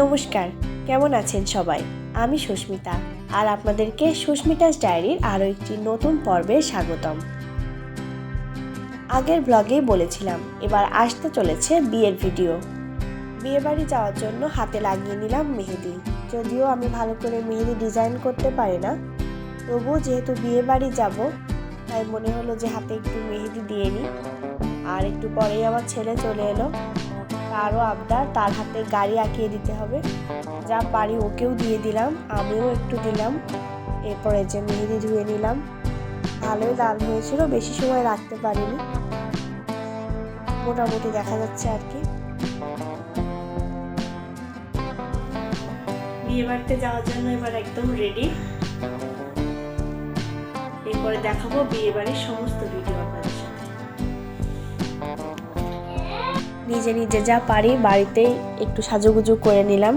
নমস্কার, কেমন আছেন সবাই? আমি সুস্মিতা, আর আপনাদেরকে সুস্মিতাস ডায়েরির আরও একটি নতুন পর্বে স্বাগতম। আগের ব্লগেই বলেছিলাম, এবার আসতে চলেছে বিয়ের ভিডিও। বিয়েবাড়ি যাওয়ার জন্য হাতে লাগিয়ে নিলাম মেহেদি। যদিও আমি ভালো করে মেহেদি ডিজাইন করতে পারি না, তবুও যেহেতু বিয়ে বাড়ি যাব, তাই মনে হলো যে হাতে একটু মেহেদি দিয়ে নিই। আর একটু পরেই আমার ছেলে চলে এলো। তারও আবদার, তার হাতে গাড়ি আঁকিয়ে দিতে হবে। যা পারি ওকেও দিয়ে দিলাম, আমিও একটু দিলাম। এরপরে যে মেহেদি ধুয়ে নিলাম। ভালোই লাল হয়েছিল, বেশি সময় রাখতে পারিনি। মোটামুটি দেখা যাচ্ছে আর কি। বিয়ে বাড়িতে যাওয়ার জন্য এবার একদম রেডি এরপরে দেখাবো বিয়ে বাড়ির সমস্ত নিজে নিজে যা পারি বাড়িতেই একটু সাজুগুজু করে নিলাম।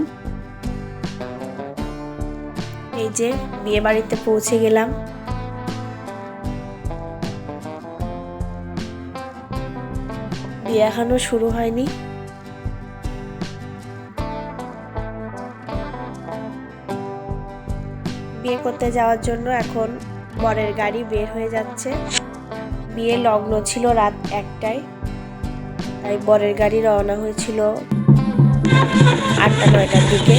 এই যে বিয়ে বাড়িতে পৌঁছে গেলাম। বিয়ে এখনও শুরু হয়নি। বিয়ে করতে যাওয়ার জন্য এখন বরের গাড়ি বের হয়ে যাচ্ছে। বিয়ে লগ্ন ছিল রাত একটায়। তাই বরের গাড়ি রওনা হয়েছিল আটটা নয়টার দিকে।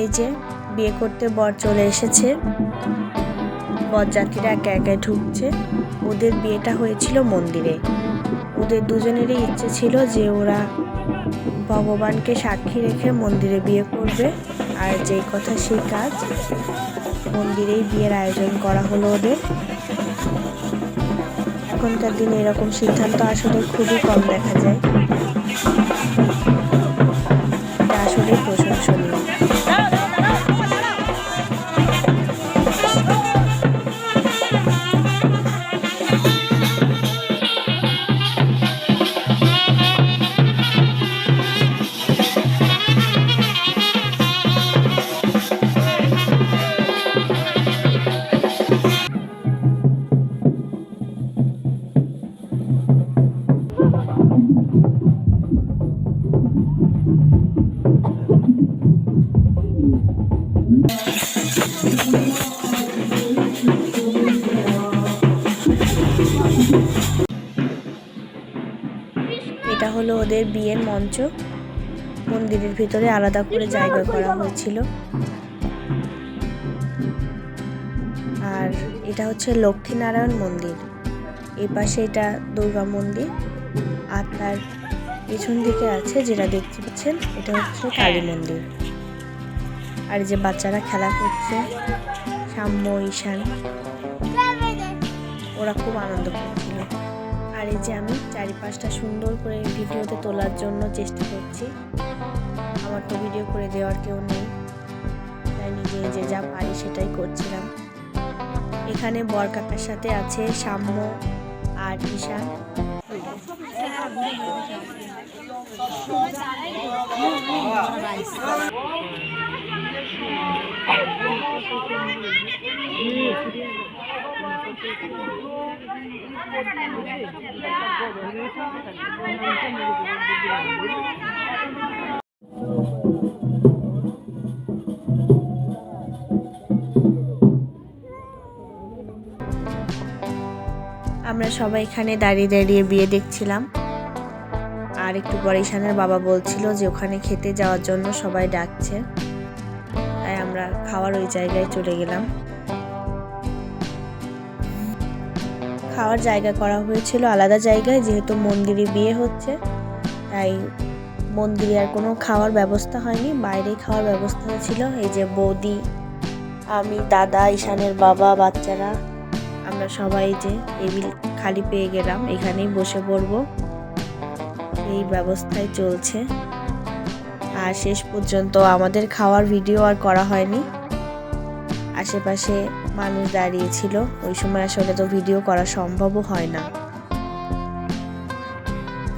এই যে বিয়ে করতে বর চলে এসেছে। বরযাত্রীরা একে একে ঢুকছে। ওদের বিয়েটা হয়েছিল মন্দিরে। ওদের দুজনেরই ইচ্ছে ছিল যে ওরা ভগবানকে সাক্ষী রেখে মন্দিরে বিয়ে করবে। আর যেই কথা সেই কাজ মন্দিরেই বিয়ের আয়োজন করা হলো ওদের। এখনকার দিনে এরকম সিদ্ধান্ত আসলে খুবই কম দেখা যায়। আসলে প্রশংসনীয়। এটা হলো ওদের বিয়ের মঞ্চ। মন্দিরের ভিতরে আলাদা করে জায়গা করা হয়েছিল। আর এটা হচ্ছে লক্ষ্মীনারায়ণ মন্দির। এই পাশে এটা দুর্গা মন্দির। আর তার পেছন দিকে আছে যেটা দেখতে পাচ্ছেন এটা হচ্ছে কালী মন্দির। আর যে বাচ্চারা খেলা করছে সাম্য ঈশান। ওরা খুব আনন্দ করছিল। আর এই যে আমি চারিপাশটা সুন্দর করে ভিডিওতে তোলার জন্য চেষ্টা করছি। আমার তো ভিডিও করে দেওয়ার কেউ নেই। তাই নিজে নিজে যা পারি সেটাই করছিলাম। এখানে বর কাকার সাথে আছে সাম্য আর ঈশান। আমরা সবাই এখানে দাঁড়িয়ে দাঁড়িয়ে বিয়ে দেখছিলাম। আর একটু পরে ঈশানের বাবা বলছিল যে ওখানে খেতে যাওয়ার জন্য সবাই ডাকছে। তাই আমরা খাওয়ার ওই জায়গায় চলে গেলাম। খাওয়ার জায়গা করা হয়েছিল, আলাদা জায়গায়, যেহেতু মন্দিরে বিয়ে হচ্ছে, তাই মন্দিরে আর কোনো খাওয়ার ব্যবস্থা হয়নি বাইরেই খাওয়ার ব্যবস্থা হয়েছিল এই যে বৌদি, আমি, দাদা, ঈশানের বাবা, বাচ্চারা, আমরা সবাই যে টেবিল খালি পেয়ে গেলাম, এখানেই বসে পড়ব। এই ব্যবস্থায় চলছে। আর শেষ পর্যন্ত আমাদের খাওয়ার ভিডিও আর করা হয়নি। আশেপাশে মানুষ দাঁড়িয়েছিল। ওই সময় আসলে তো ভিডিও করা সম্ভবও হয় না।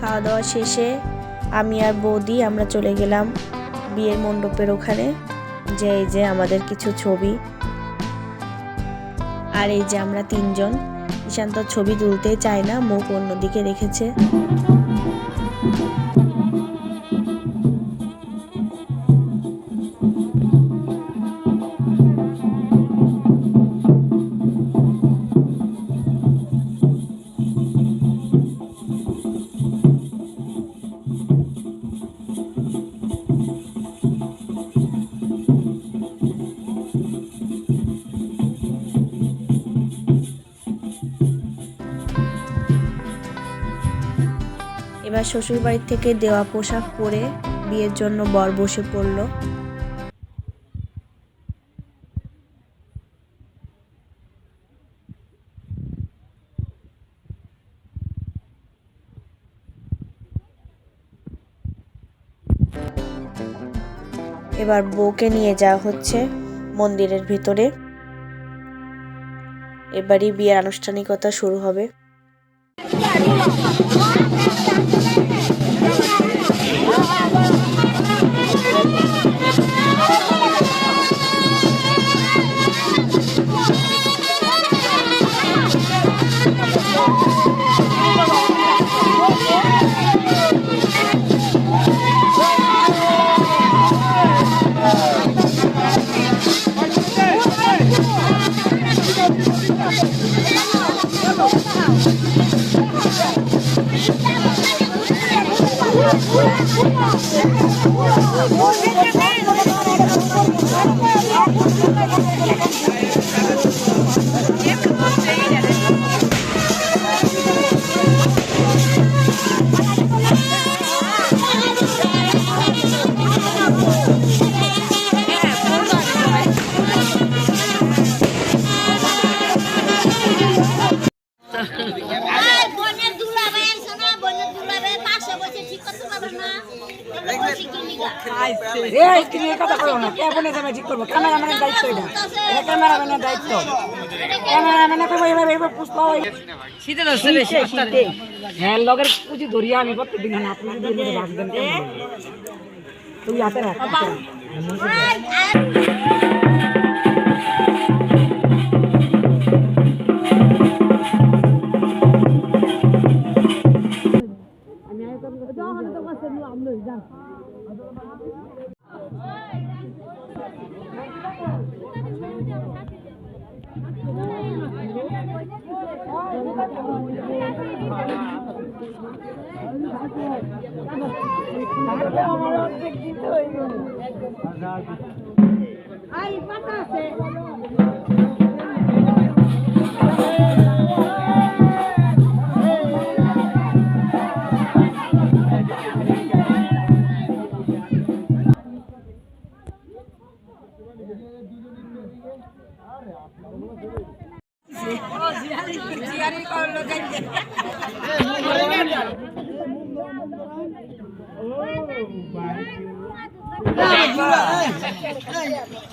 খাওয়া দাওয়া শেষে আমি আর বৌদি আমরা চলে গেলাম বিয়ের মণ্ডপের ওখানে। যে এই যে আমাদের কিছু ছবি। আর এই যে আমরা তিনজন। ঈশান্ত ছবি তুলতেই চায় না, মুখ অন্যদিকে রেখেছে। শ্বশুর বাড়ির থেকে দেওয়া পোশাক পরে বিয়ের জন্য বর বসে পড়ল। এবার বউকে নিয়ে যাওয়া হচ্ছে মন্দিরের ভিতরে। এবারই বিয়ের আনুষ্ঠানিকতা শুরু হবে। ক্যামেরাম্যানের দায়িত্ব। ক্যামেরাম্যানে এইভাবে এইভাবে পুষতে পুষ্প শীতে ধরছে বেশি শীতে হ্যাঁ লগের পুঁজি ধরিয়া আমি প্রত্যেকদিন না পুঁজি দিয়ে হবে? তুই হাতে রাখ। Ay, patase.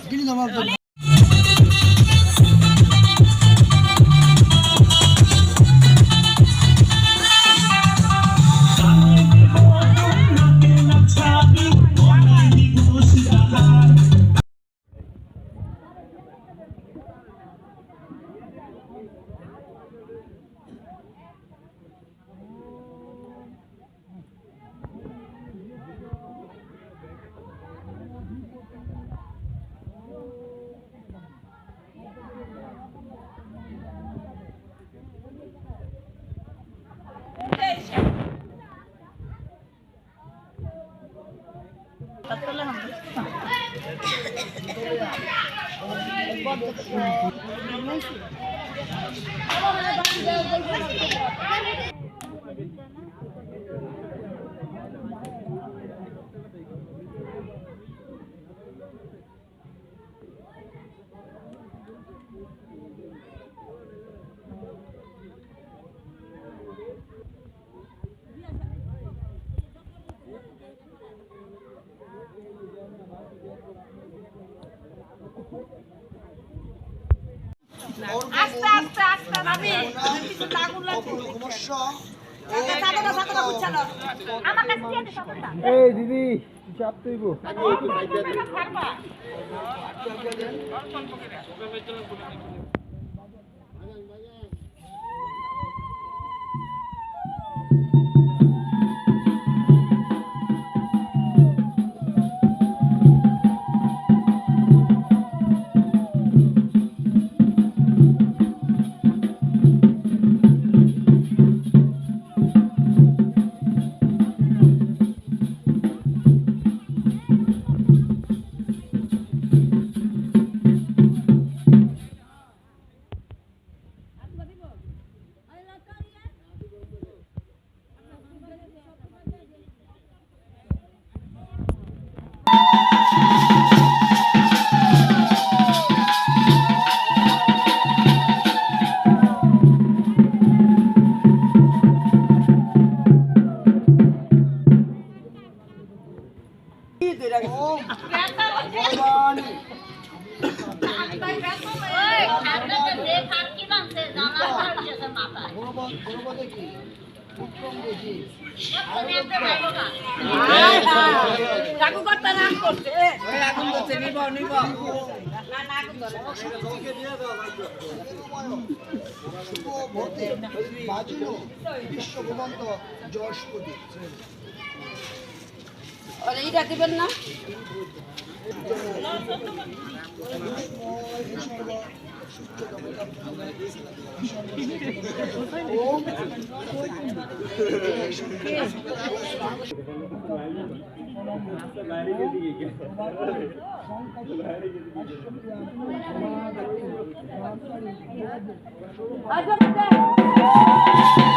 ગીલી এই, দিদি চাপ তুইব। ওই আপনাদের ব্রেক হাত কি বানছে জানা হচ্ছে মাথায়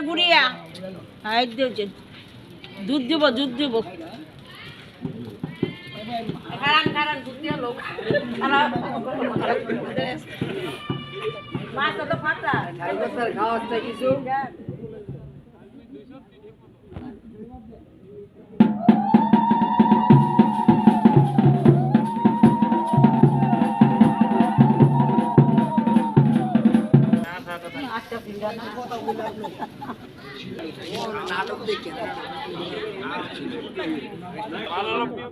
ঘুরিয়া গুড়িয়া? হাই দিয়েছে দুধ দিব দুধ দিব। মাছ তো ফাটা। খাওয়া কিছু? নাটক দেখে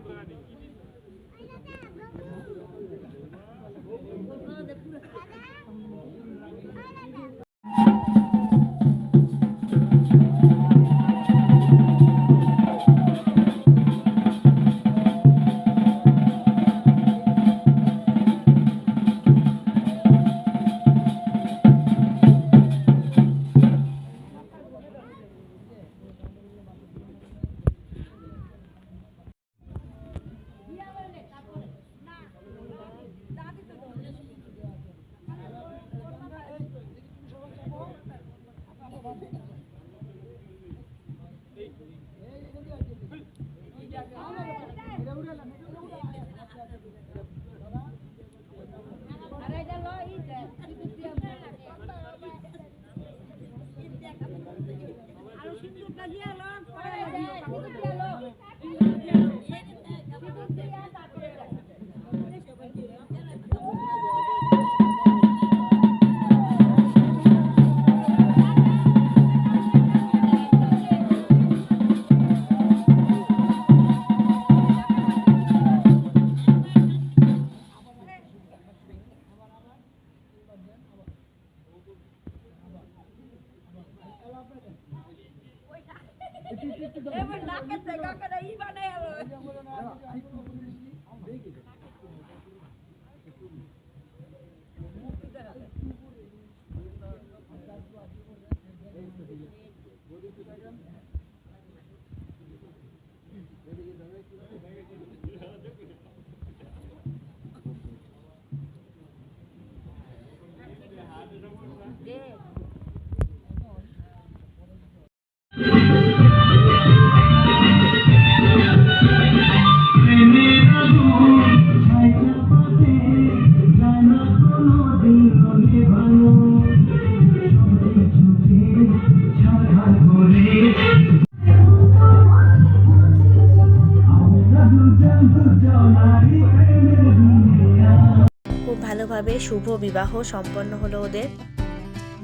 খুব ভালোভাবে শুভ বিবাহ সম্পন্ন হলো ওদের।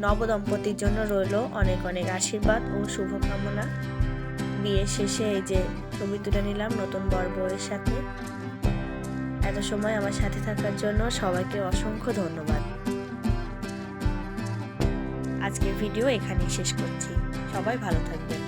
নবদম্পতির জন্য রইল অনেক অনেক আশীর্বাদ ও শুভকামনা। বিয়ের শেষে এই যে ছবি তুলে নিলাম নতুন বর বউয়ের সাথে। এত সময় আমার সাথে থাকার জন্য সবাইকে অসংখ্য ধন্যবাদ। আজকের ভিডিও এখানেই শেষ করছি। সবাই ভালো থাকবেন।